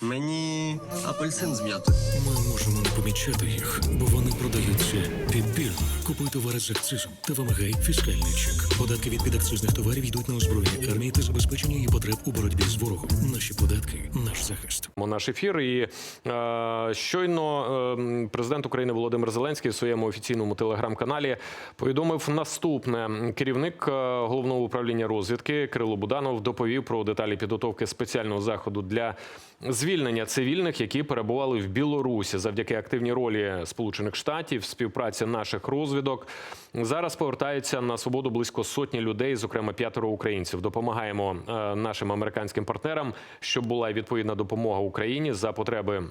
Мені апельсин з м'ятою. Ми можемо не помічати їх, бо вони продаються підбірно. Купуй товари з акцизом та вимагай фіскальний чек. Податки від підакцизних товарів йдуть на озброєння армії та забезпечення її потреб у боротьбі з ворогом. Наші податки наш захист. наш ефір. І е, щойно е, президент України Володимир Зеленський в своєму офіційному телеграм-каналі повідомив наступне: керівник е, головного управління розвідки Кирило Буданов доповів про деталі підготовки спеціального заходу для звільнення цивільних, які перебували в Білорусі завдяки активній ролі Сполучених Штатів, співпраці наших розвідок. Зараз повертаються на свободу близько сотні людей, зокрема п'ятеро українців. Допомагаємо е, нашим американським партнерам, щоб була відповідна допомога Україні за потреби.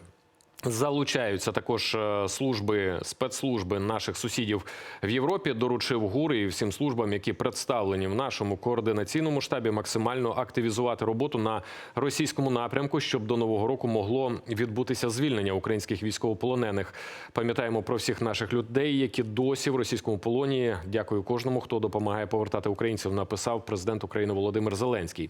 Залучаються також е, служби спецслужби наших сусідів в Європі. Доручив ГУР і всім службам, які представлені в нашому координаційному штабі, максимально активізувати роботу на російському напрямку, щоб до нового року могло відбутися звільнення українських військовополонених. Пам'ятаємо про всіх наших людей, які досі в російському полоні. Дякую кожному, хто допомагає повертати українців. Написав президент України Володимир Зеленський.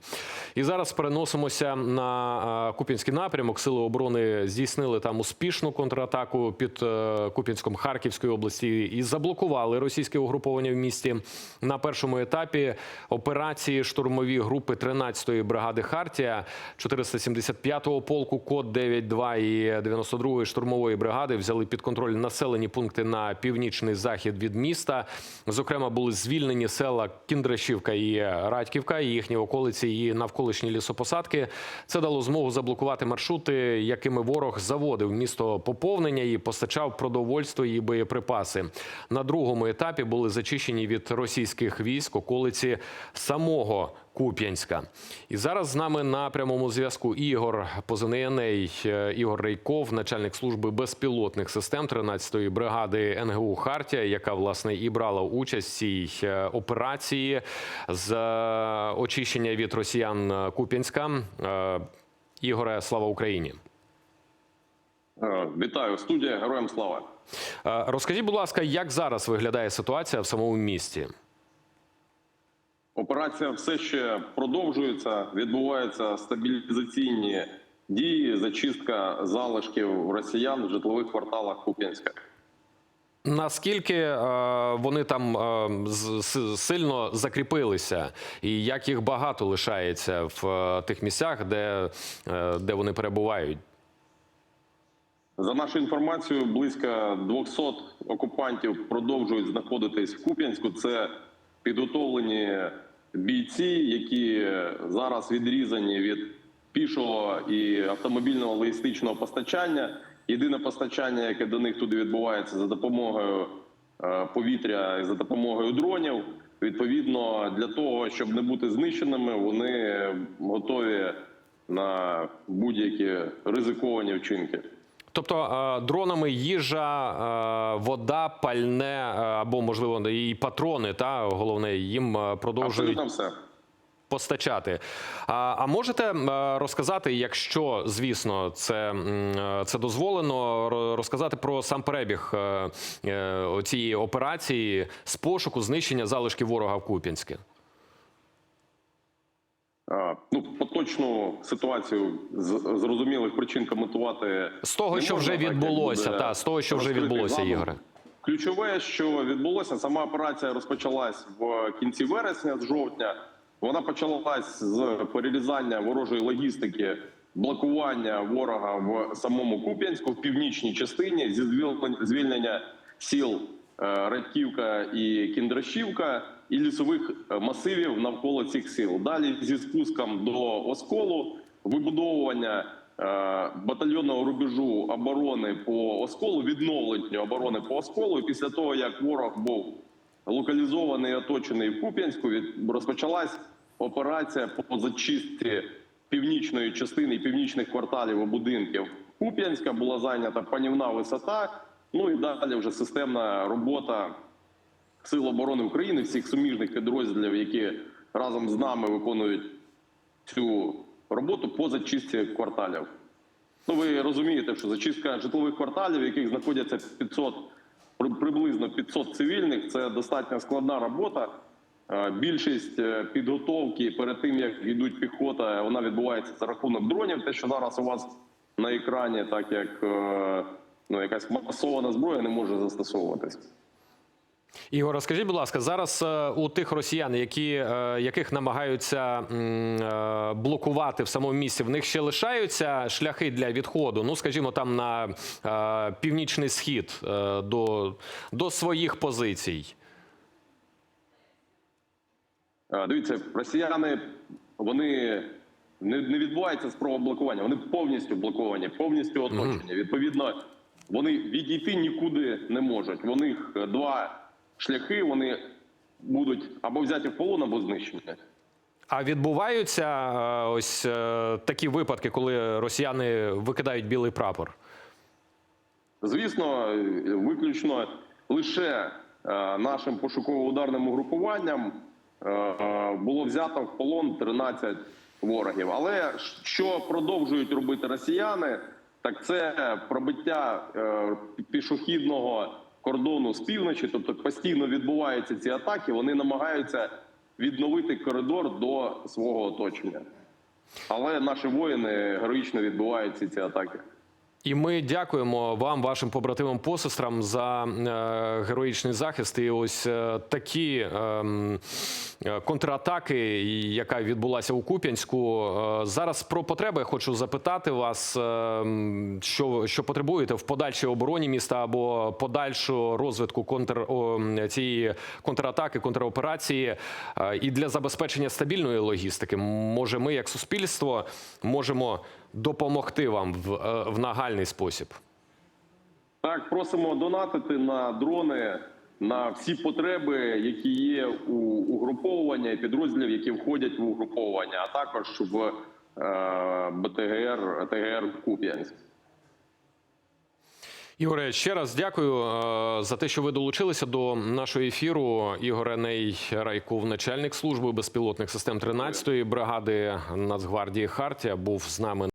І зараз переносимося на е, Купінський напрямок. Сили оборони здійснили там успішну контратаку під е, Купінськом Харківської області і заблокували російське угруповання в місті на першому етапі операції штурмові групи 13-ї бригади Хартія 475-го полку Код 92 і 92-ї штурмової бригади взяли під контроль населені пункти на північний захід від міста. Зокрема, були звільнені села Кіндрашівка і Радьківка, і їхні околиці і навколишні лісопосадки. Це дало змогу заблокувати маршрути, якими ворог заводив в місто поповнення і постачав продовольство і боєприпаси. На другому етапі були зачищені від російських військ околиці самого Куп'янська. І зараз з нами на прямому зв'язку Ігор позивний Еней, е, Ігор Рейков, начальник служби безпілотних систем 13-ї бригади НГУ Хартія, яка власне і брала участь в цій е, операції з е, очищення від росіян Куп'янська. Ігоре, слава Україні. Е, Вітаю, студія, героям слава. Е, Розкажіть, будь ласка, як зараз виглядає ситуація в самому місті? Операція все ще продовжується. Відбуваються стабілізаційні дії, зачистка залишків росіян в житлових кварталах Куп'янська. Наскільки е, вони там сильно закріпилися, і як їх багато лишається в тих місцях, де, де вони перебувають? За нашою інформацією, близько 200 окупантів продовжують знаходитись в Куп'янську. Це підготовлені бійці, які зараз відрізані від пішого і автомобільного логістичного постачання. Єдине постачання, яке до них туди відбувається за допомогою е, повітря і за допомогою дронів. Відповідно, для того, щоб не бути знищеними, вони готові на будь-які ризиковані вчинки. Тобто е, дронами їжа, е, вода, пальне е, або можливо і патрони, та головне їм продовжують все. постачати. А, а можете розказати, якщо звісно це, це дозволено, розказати про сам перебіг цієї операції з пошуку знищення залишків ворога в Куп'янське? Ну, поточну ситуацію з зрозумілих причин коментувати З того, що можна, вже так, відбулося, та з того, що вже відбулося, задум. Ігоре. Ключове, що відбулося, сама операція розпочалась в кінці вересня, з жовтня. Вона почалась з перерізання ворожої логістики, блокування ворога в самому Куп'янську, в північній частині, зі звільнення- сіл е, Радьківка і Кіндрашівка і лісових е, масивів навколо цих сіл. Далі зі спуском до Осколу, вибудовування е, батальйонного рубежу оборони по Осколу, відновлення оборони по Осколу. І після того, як ворог був локалізований і оточений в Куп'янську, розпочалась операція по зачистці північної частини північних кварталів будинків Куп'янська. Була зайнята панівна висота. Ну і далі вже системна робота Сил оборони України, всіх суміжних підрозділів, які разом з нами виконують цю роботу по зачистці кварталів. Ну, ви розумієте, що зачистка житлових кварталів, в яких знаходяться 500, при- приблизно 500 цивільних, це достатньо складна робота. Е, Більшість е, підготовки перед тим, як йдуть піхота, вона відбувається за рахунок дронів. Те, що зараз у вас на екрані, так як е, ну, якась масована зброя не може застосовуватись. Ігор, розкажіть, будь ласка, зараз е, у тих росіян, які, е, яких намагаються е, блокувати в самому місці, в них ще лишаються шляхи для відходу. Ну, скажімо, там на північний схід до, до своїх позицій. Дивіться, росіяни вони не, не відбувається спроба блокування, вони повністю блоковані, повністю оточені. Відповідно, вони відійти нікуди не можуть. У них два шляхи. Вони будуть або взяті в полон, або знищені. А відбуваються е, ось е, такі випадки, коли росіяни викидають білий прапор. Звісно, виключно лише е, нашим пошуково-ударним угрупуванням було взято в полон 13 ворогів. Але що продовжують робити росіяни, так це пробиття пішохідного кордону з півночі, тобто постійно відбуваються ці атаки. Вони намагаються відновити коридор до свого оточення. Але наші воїни героїчно відбувають ці, атаки. І ми дякуємо вам, вашим побратимам посестрам, за е, героїчний захист. І ось е, такі ем, е, контратаки, яка відбулася у Куп'янську. Зараз про потреби хочу запитати вас, е, м, що, що потребуєте в подальшій обороні міста або подальшу розвитку контр цієї контратаки, контроперації, і для забезпечення стабільної логістики. Може, ми, як суспільство, можемо допомогти вам в, е, в нагальний спосіб. Так, просимо донатити на дрони на всі потреби, які є у угруповування і підрозділів, які входять в угруповання, а також в е, БТГР ТГР Куп'янськ. Ігоре, ще раз дякую е, за те, що ви долучилися до нашого ефіру. Ігор Еней Райков, начальник служби безпілотних систем 13-ї бригади Нацгвардії Хартія, був з нами.